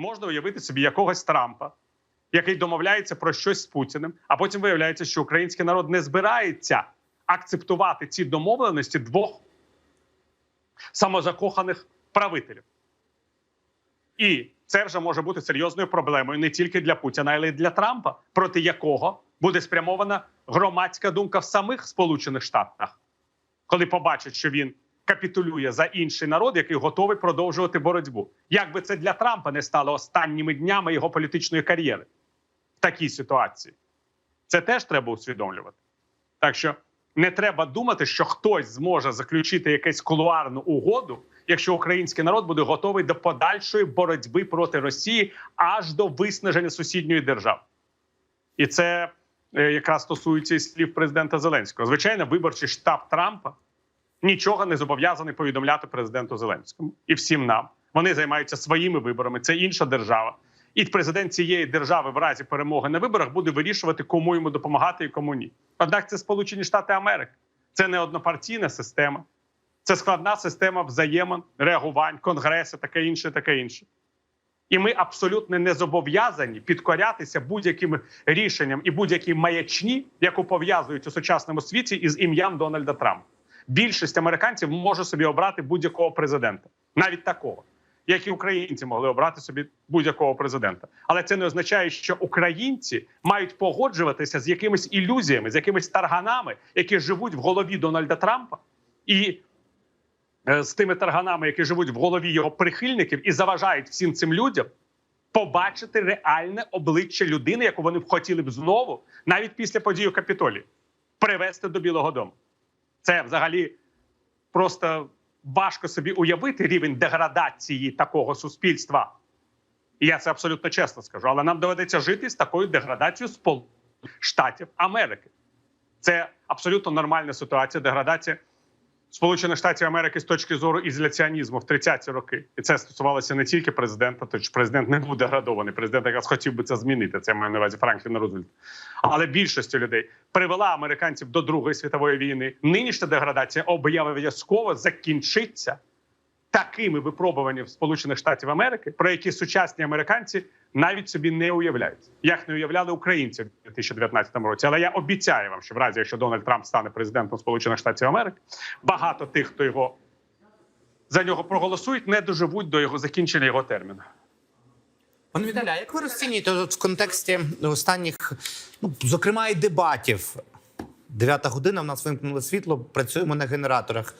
можна уявити собі якогось Трампа, який домовляється про щось з Путіним, а потім виявляється, що український народ не збирається акцептувати ці домовленості двох самозакоханих правителів. І це вже може бути серйозною проблемою не тільки для Путіна, але й для Трампа, проти якого буде спрямована громадська думка в самих Сполучених Штатах, коли побачать, що він капітулює за інший народ, який готовий продовжувати боротьбу. Як би це для Трампа не стало останніми днями його політичної кар'єри в такій ситуації, це теж треба усвідомлювати. Так що не треба думати, що хтось зможе заключити якусь кулуарну угоду, якщо український народ буде готовий до подальшої боротьби проти Росії аж до виснаження сусідньої держави. І це е, якраз стосується і слів президента Зеленського. Звичайно, виборчий штаб Трампа нічого не зобов'язаний повідомляти президенту Зеленському і всім нам. Вони займаються своїми виборами. Це інша держава. І президент цієї держави в разі перемоги на виборах буде вирішувати, кому йому допомагати і кому ні. Однак це Сполучені Штати Америки, це не однопартійна система, це складна система взаємин, реагувань, конгреси, таке інше, таке інше. І ми абсолютно не зобов'язані підкорятися будь-яким рішенням і будь-якій маячні, яку пов'язують у сучасному світі із ім'ям Дональда Трампа. Більшість американців може собі обрати будь-якого президента, навіть такого, як і українці могли обрати собі будь-якого президента. Але це не означає, що українці мають погоджуватися з якимись ілюзіями, з якимись тарганами, які живуть в голові Дональда Трампа, і е, з тими тарганами, які живуть в голові його прихильників, і заважають всім цим людям побачити реальне обличчя людини, яку вони б хотіли б знову, навіть після події у Капітолії, привести до Білого Дому. Це взагалі просто важко собі уявити рівень деградації такого суспільства. І я це абсолютно чесно скажу. Але нам доведеться жити з такою деградацією Сполучених Штатів Америки. Це абсолютно нормальна ситуація. Деградація Сполучених Штатів Америки з точки зору ізоляціонізму в 30-ті роки. І це стосувалося не тільки президента, тож президент не був деградований. Президент якраз хотів би це змінити. Це я маю на увазі Франкліна Рузвельта. Але більшості людей привела американців до Другої світової війни. Нинішня деградація обов'язково закінчиться такими випробуваннями в Сполучених Штатів Америки, про які сучасні американці навіть собі не уявляють, як не уявляли українці в 2019 році. Але я обіцяю вам, що в разі, якщо Дональд Трамп стане президентом Сполучених Штатів Америки, багато тих, хто його за нього проголосують, не доживуть до його закінчення його терміну. Пане Віталій, а як ви розцінюєте в контексті останніх, ну зокрема, і дебатів? Дев'ята година, в нас вимкнуло світло, працюємо на генераторах.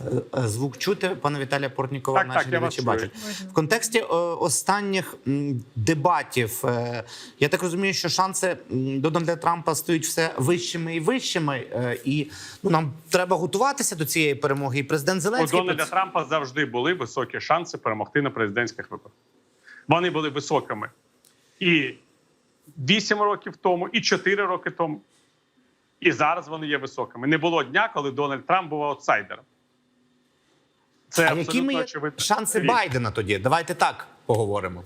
Е, е, Звук чути, пане Віталія Портнікова, Так, наші глядачі бачать. В контексті е, останніх дебатів, я так розумію, що шанси Дональда Трампа стають все вищими і вищими. І ну, нам треба готуватися до цієї перемоги. І президент У Дональда Трампа завжди були високі шанси перемогти на президентських виборах. Вони були високими і 8 років тому, і 4 роки тому. І зараз вони є високими. Не було дня, коли Дональд Трамп був аутсайдером. Це а є очевидно. шанси Річ. Байдена тоді? Давайте так поговоримо.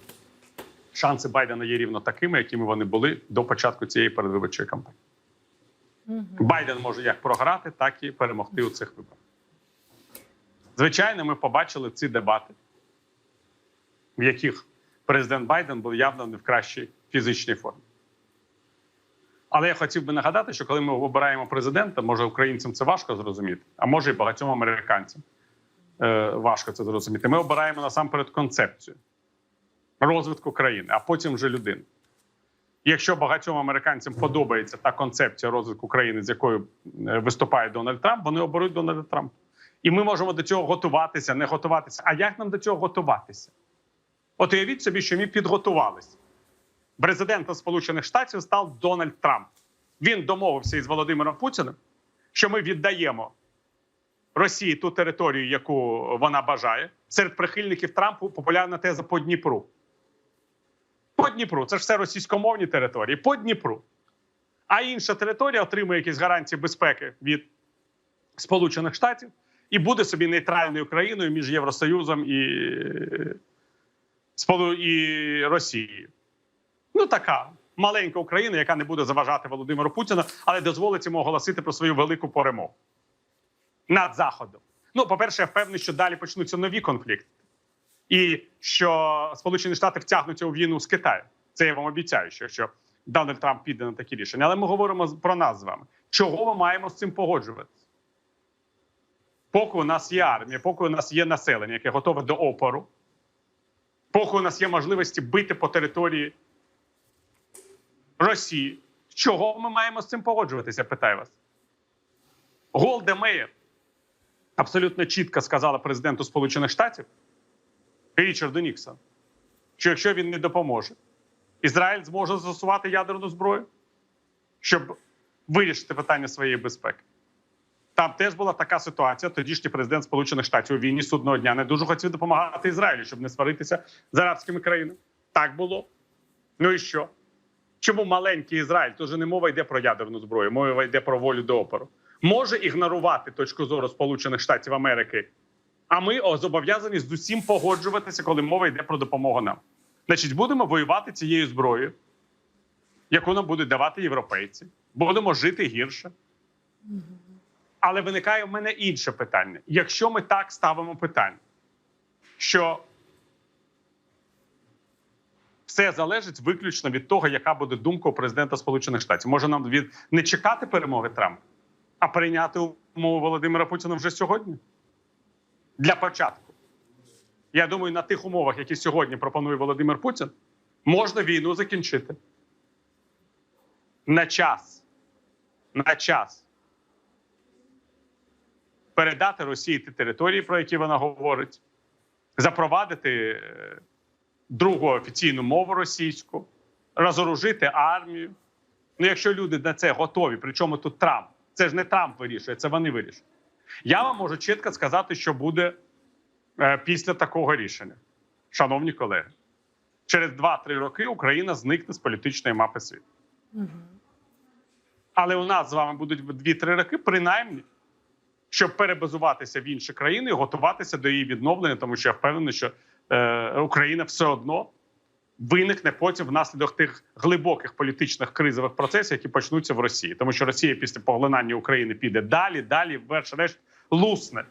Шанси Байдена є рівно такими, якими вони були до початку цієї передвиборчої кампанії. Байден може як програти, так і перемогти у цих виборах. Звичайно, ми побачили ці дебати, в яких президент Байден був явно не в кращій фізичній формі. Але я хотів би нагадати, що коли ми обираємо президента, може українцям це важко зрозуміти, а може і багатьом американцям е, важко це зрозуміти. Ми обираємо насамперед концепцію розвитку країни, а потім вже людину. Якщо багатьом американцям подобається та концепція розвитку країни, з якою е, виступає Дональд Трамп, вони оберуть Дональда Трампа. І ми можемо до цього готуватися, не готуватися. А як нам до цього готуватися? От уявіть собі, що ми підготувалися. Президентом Сполучених Штатів став Дональд Трамп. Він домовився із Володимиром Путіним, що ми віддаємо Росії ту територію, яку вона бажає. Серед прихильників Трампу популярна теза по Дніпру. По Дніпру. Це ж все російськомовні території. По Дніпру. А інша територія отримує якісь гарантії безпеки від Сполучених Штатів і буде собі нейтральною країною між Євросоюзом і, і Росією. Ну, така маленька Україна, яка не буде заважати Володимиру Путіну, але дозволить йому оголосити про свою велику перемогу над Заходом. Ну, по-перше, я впевнений, що далі почнуться нові конфлікти. і що Сполучені Штати втягнуться у війну з Китаєм. Це я вам обіцяю, що, що Дональд Трамп піде на такі рішення. Але ми говоримо про нас з вами. Чого ми маємо з цим погоджуватися? Поки у нас є армія, поки у нас є населення, яке готове до опору, поки у нас є можливості бити по території Росії. Чого ми маємо з цим погоджуватися? Питаю вас. Голде Меєр абсолютно чітко сказала президенту Сполучених Штатів Річарду Ніксону, що якщо він не допоможе, Ізраїль зможе застосувати ядерну зброю, щоб вирішити питання своєї безпеки. Там теж була така ситуація. Тодішній президент Сполучених Штатів у війні судного дня не дуже хотів допомагати Ізраїлю, щоб не сваритися з арабськими країнами. Так було. Ну і що? Чому маленький Ізраїль? Тож не мова йде про ядерну зброю, мова йде про волю до опору. Може ігнорувати точку зору Сполучених Штатів Америки, а ми зобов'язані з усім погоджуватися, коли мова йде про допомогу нам. Значить, будемо воювати цією зброєю, яку нам будуть давати європейці. Будемо жити гірше. Але виникає в мене інше питання. Якщо ми так ставимо питання, що все залежить виключно від того, яка буде думка у президента Сполучених Штатів. Може нам від не чекати перемоги Трампа, а прийняти умови Володимира Путіна вже сьогодні? Для початку. Я думаю, на тих умовах, які сьогодні пропонує Володимир Путін, можна війну закінчити. На час. На час. Передати Росії ті території, про які вона говорить, запровадити е, другу офіційну мову російську, розоружити армію. Ну, якщо люди на це готові, причому тут Трамп, це ж не Трамп вирішує, це вони вирішують. Я вам можу чітко сказати, що буде е, після такого рішення, шановні колеги. Через 2-3 роки Україна зникне з політичної мапи світу. Але у нас з вами будуть 2-3 роки, принаймні, щоб перебазуватися в інші країни і готуватися до її відновлення, тому що я впевнений, що Україна все одно виникне потім внаслідок тих глибоких політичних кризових процесів, які почнуться в Росії, тому що Росія після поглинання України піде далі, далі, врешті-решт, лусне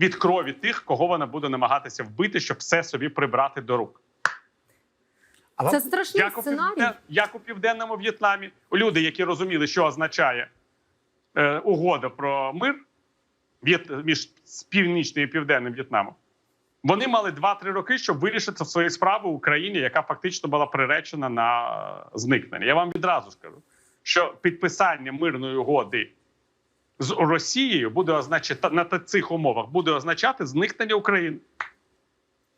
від крові тих, кого вона буде намагатися вбити, щоб все собі прибрати до рук. А Це страшний Як у, сценарій. півден... як у південному В'єтнамі люди, які розуміли, що означає е, угода про мир В'єт... між північним і південним В'єтнамом, вони мали 2-3 роки, щоб вирішити свої справи в Україні, яка фактично була приречена на зникнення. Я вам відразу скажу, що підписання мирної угоди з Росією буде означати на цих умовах буде означати зникнення України.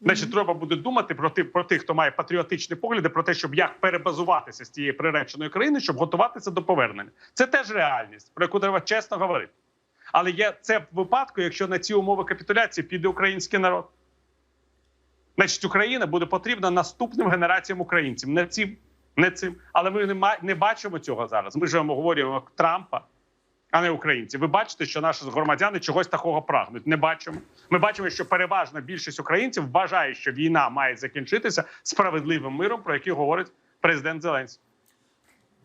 Значить, треба буде думати про тих, про тих, хто має патріотичні погляди, про те, щоб як перебазуватися з тієї приреченої країни, щоб готуватися до повернення. Це теж реальність, про яку треба чесно говорити. Але є це в випадку, якщо на ці умови капітуляції піде український народ. Значить, Україна буде потрібна наступним генераціям українців. Не цим, не цим. Але ми не, ма- не бачимо цього зараз. Ми живемо говоримо Трампа, а не українці. Ви бачите, що наші громадяни чогось такого прагнуть. Не бачимо. Ми бачимо, що переважна більшість українців вважає, що війна має закінчитися справедливим миром, про який говорить президент Зеленський.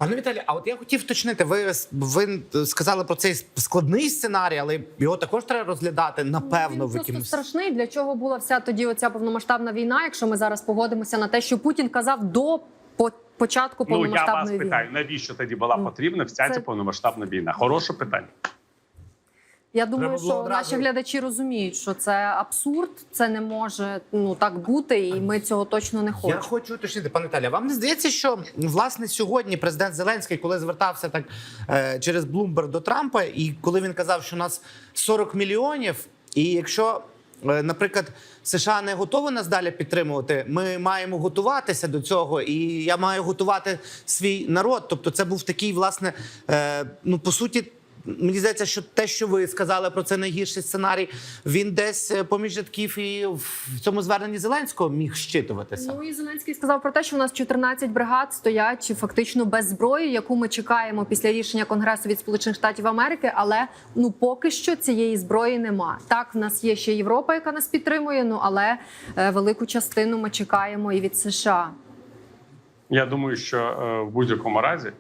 Пане Віталі, а от я хотів уточнити, ви, ви сказали про цей складний сценарій, але його також треба розглядати напевно Він в просто страшний. Для чого була вся тоді оця повномасштабна війна? Якщо ми зараз погодимося на те, що Путін казав до по- початку Ну я вас повномасштабної питаю, навіщо тоді була Ну, потрібна вся це- ця повномасштабна війна? Хороше питання. Я думаю, Треба що одразу- наші глядачі розуміють, що це абсурд, це не може ну так бути, і ми цього точно не Я хочемо. хочу уточнити, пане Віталій, вам не здається, що власне сьогодні президент Зеленський, коли звертався так е, через Блумберг до Трампа, і коли він казав, що у нас 40 мільйонів, і якщо, е, наприклад, США не готові нас далі підтримувати, ми маємо готуватися до цього, і я маю готувати свій народ. Тобто, це був такий, власне, е, ну по суті. Мені здається, що те, що ви сказали про це найгірший сценарій, він десь е, поміж рядків і в цьому зверненні Зеленського міг щитуватися. Ну і Зеленський сказав про те, що у нас 14 бригад стоять фактично без зброї, яку ми чекаємо після рішення Конгресу від Сполучених Штатів Америки. Але ну поки що цієї зброї нема. Так, в нас є ще Європа, яка нас підтримує. Ну але е, велику частину ми чекаємо і від США. Я думаю, що е, в будь-якому разі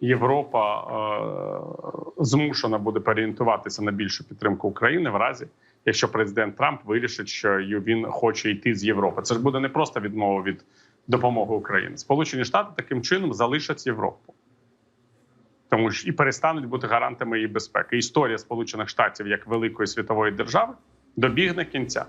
Європа е, змушена буде переорієнтуватися на більшу підтримку України в разі, якщо президент Трамп вирішить, що він хоче йти з Європи. Це ж буде не просто відмова від допомоги Україні. Сполучені Штати таким чином залишать Європу. Тому ж і перестануть бути гарантами її безпеки. Історія Сполучених Штатів як великої світової держави добігне кінця.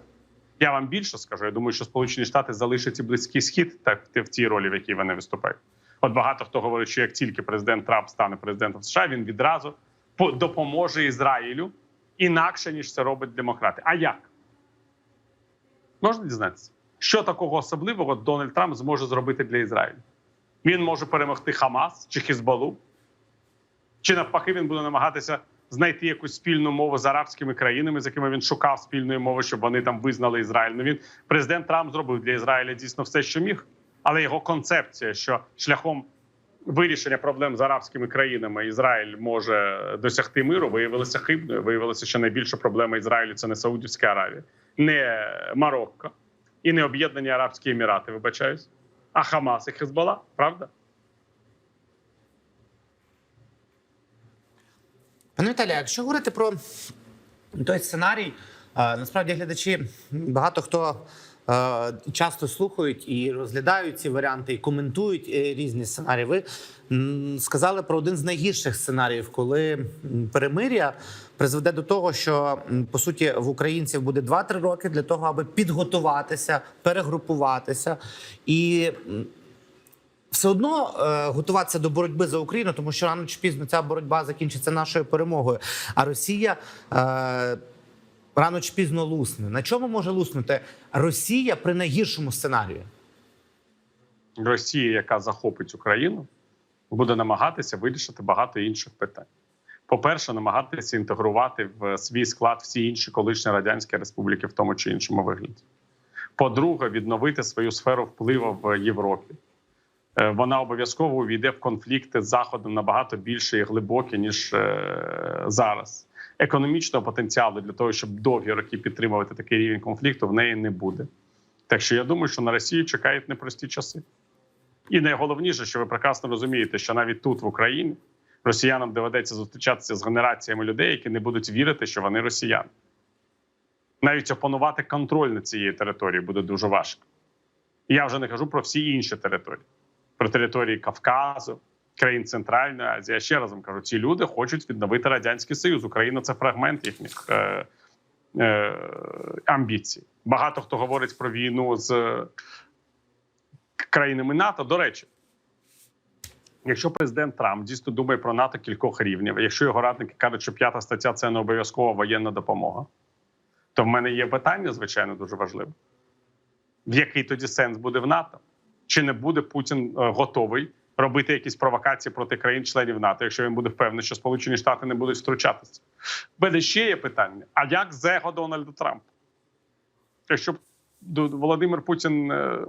Я вам більше скажу. Я думаю, що Сполучені Штати залишать і близький схід так в тій ролі, в якій вони виступають. От багато хто говорить, що як тільки президент Трамп стане президентом США, він відразу допоможе Ізраїлю інакше ніж це робить демократи. А як? Можна дізнатися, що такого особливого Дональд Трамп зможе зробити для Ізраїлю? Він може перемогти Хамас чи Хізбалу, чи навпаки, він буде намагатися знайти якусь спільну мову з арабськими країнами, з якими він шукав спільної мови, щоб вони там визнали Ізраїль. Ну він президент Трамп зробив для Ізраїля дійсно все, що міг, але його концепція, що шляхом вирішення проблем з арабськими країнами Ізраїль може досягти миру, виявилася хибною. Виявилося, що найбільша проблема Ізраїлю це не Саудівська Аравія, не Марокко і не Об'єднані Арабські Емірати. Вибачаюсь, а Хамас і Хезбола, правда? Пане Віталію, якщо говорити про той сценарій, насправді глядачі багато хто часто слухають і розглядають ці варіанти, і коментують е, різні сценарії. Ви сказали про один з найгірших сценаріїв, коли перемир'я призведе до того, що по суті в українців буде 2-3 роки для того, аби підготуватися, перегрупуватися і. все одно е, готуватися до боротьби за Україну, тому що рано чи пізно ця боротьба закінчиться нашою перемогою. А Росія е, рано чи пізно лусне. На чому може луснути Росія при найгіршому сценарії? Росія, яка захопить Україну, буде намагатися вирішити багато інших питань. По-перше, намагатися інтегрувати в свій склад всі інші колишні радянські республіки в тому чи іншому вигляді. По-друге, відновити свою сферу впливу в Європі. Е, Вона обов'язково увійде в конфлікти з Заходом набагато більше і глибокі, ніж е, зараз. Економічного потенціалу для того, щоб довгі роки підтримувати такий рівень конфлікту, в неї не буде. Так що я думаю, що на Росію чекають непрості часи. І найголовніше, що ви прекрасно розумієте, що навіть тут, в Україні, росіянам доведеться зустрічатися з генераціями людей, які не будуть вірити, що вони росіяни. Навіть опанувати контроль над цією територією буде дуже важко. Я вже не кажу про всі інші території, про території Кавказу, країн Центральної Азії. Я ще раз вам кажу, ці люди хочуть відновити Радянський Союз. Україна це фрагмент їхніх е, е, амбіцій. Багато хто говорить про війну з країнами НАТО. До речі, якщо президент Трамп дійсно думає про НАТО кількох рівнів, якщо його радники кажуть, що п'ята стаття це не обов'язкова воєнна допомога, то в мене є питання, звичайно, дуже важливе. В який тоді сенс буде в НАТО? Чи не буде Путін е, готовий робити якісь провокації проти країн-членів НАТО, якщо він буде впевнений, що Сполучені Штати не будуть втручатися? Мене ще є питання: а як з его Дональда Трампа? Якщо Володимир Путін е,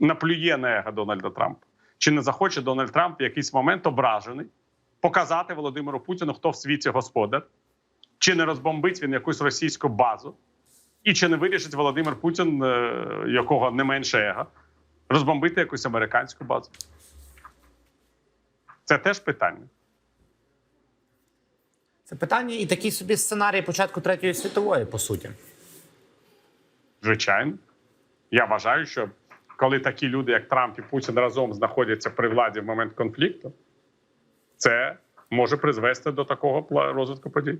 наплює на его Дональда Трампа, чи не захоче Дональд Трамп в якийсь момент ображений показати Володимиру Путіну, хто в світі господар, чи не розбомбить він якусь російську базу, і чи не вирішить Володимир Путін, е, якого не менше его, розбомбити якусь американську базу? Це теж питання. Це питання і такий собі сценарій початку третьої світової, по суті. Звичайно, я вважаю, що коли такі люди, як Трамп і Путін, разом знаходяться при владі в момент конфлікту, це може призвести до такого розвитку подій.